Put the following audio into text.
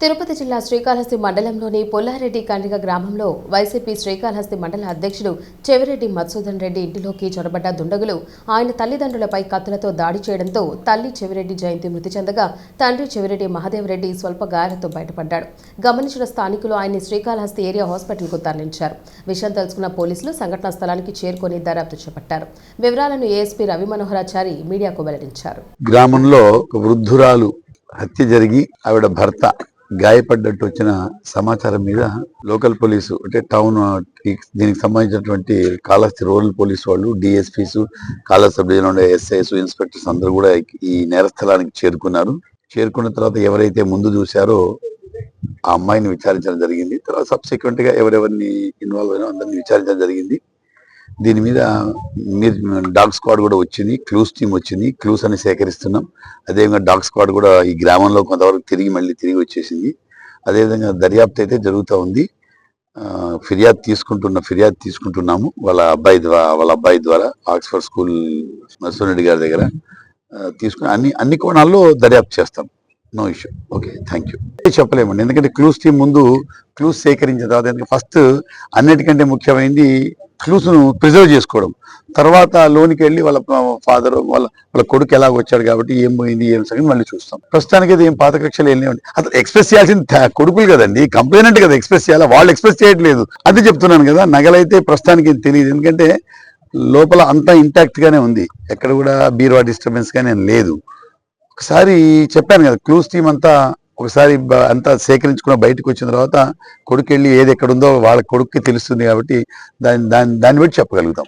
తిరుపతి జిల్లా శ్రీకాళహస్తి మండలంలోని పొల్లారెడ్డి కండ్రిక గ్రామంలో వైసీపీ శ్రీకాళహస్తి మండల అధ్యక్షుడు చెవిరెడ్డి మధుసూదన్ రెడ్డి ఇంటిలోకి చొరబడ్డ దుండగులు ఆయన తల్లిదండ్రులపై కత్తులతో దాడి చేయడంతో తల్లి చెవిరెడ్డి జయంతి మృతి చెందగా తండ్రి చెవిరెడ్డి మహదేవరెడ్డి స్వల్ప గాయాలతో బయటపడ్డాడు. గమనించిన స్థానికులు ఆయన్ని శ్రీకాళహస్తి ఏరియా హాస్పిటల్కు తరలించారు. విషయం తెలుసుకున్న పోలీసులు సంఘటనా స్థలానికి చేరుకొని దర్యాప్తు చేపట్టారు. వివరాలను ఏఎస్పీ రవి మనోహరాచారి మీడియాకు వెల్లడించారు. గ్రామంలో వృద్ధురాలు హత్య జరిగి ఆవిడ భర్త గాయపడ్డట్టు వచ్చిన సమాచారం మీద లోకల్ పోలీసు అంటే టౌన్ దీనికి సంబంధించినటువంటి కాళహస్తి రూరల్ పోలీస్ వాళ్ళు డిఎస్పీస్ కాళహస్తి సబ్ డివిజన్ ఉండే ఎస్ఐస్ ఇన్స్పెక్టర్స్ అందరూ కూడా ఈ నేరస్థలానికి చేరుకున్నారు. చేరుకున్న తర్వాత ఎవరైతే ముందు చూశారో ఆ అమ్మాయిని విచారించడం జరిగింది. తర్వాత సబ్సిక్వెంట్గా ఎవరెవరిని ఇన్వాల్వ్ అయినా అందరిని విచారించడం జరిగింది. దీని మీద మీరు డాగ్ స్క్వాడ్ కూడా వచ్చింది క్లూస్ టీమ్ వచ్చింది క్లూస్ అని సేకరిస్తున్నాం. అదేవిధంగా డాగ్ స్క్వాడ్ కూడా ఈ గ్రామంలో కొంతవరకు తిరిగి మళ్ళీ తిరిగి వచ్చేసింది. అదేవిధంగా దర్యాప్తు అయితే జరుగుతూ ఉంది. ఫిర్యాదు తీసుకుంటున్న ఫిర్యాదు తీసుకుంటున్నాము. వాళ్ళ అబ్బాయి ద్వారా వాళ్ళ అబ్బాయి ద్వారా ఆక్స్ఫర్డ్ స్కూల్ నరసింహరెడ్డి గారి దగ్గర తీసుకుని అన్ని అన్ని కోణాల్లో దర్యాప్తు చేస్తాం. No issue. Okay thank you. చెప్పలేమండి. ఎందుకంటే క్లూస్ టీం ముందు క్లూస్ సేకరించిన తర్వాత ఎందుకంటే ఫస్ట్ అన్నిటికంటే ముఖ్యమైనది క్లూస్ను ప్రిజర్వ్ చేసుకోవడం. తర్వాత లోనికి వెళ్ళి వాళ్ళ ఫాదర్ వాళ్ళ వాళ్ళ కొడుకు ఎలా వచ్చాడు కాబట్టి ఏం పోయింది ఏం సంగతి మళ్ళీ చూస్తాం. ప్రస్తుతానికి అయితే ఏం పాత కక్షలు వెళ్ళినవండి అతను ఎక్స్ప్రెస్ చేయాల్సింది కొడుకులు కదండి. కంప్లైనెంట్ కదా ఎక్స్ప్రెస్ చేయాలి? వాళ్ళు ఎక్స్ప్రెస్ చేయట్లేదు. అదే చెప్తున్నాను కదా నగలైతే ప్రస్తుతానికి ఏం తెలియదు. ఎందుకంటే లోపల అంతా ఇంటాక్ట్గానే ఉంది. ఎక్కడ కూడా బీరువా డిస్టర్బెన్స్ కానీ లేదు. ఒకసారి చెప్పాను కదా క్లూస్ టీం అంతా ఒకసారి అంతా సేకరించుకున్న బయటకు వచ్చిన తర్వాత కొడుకు వెళ్ళి ఏది ఎక్కడుందో వాళ్ళ కొడుక్కి తెలుస్తుంది కాబట్టి దాని దాన్ని దాన్ని బట్టి చెప్పగలుగుతాం.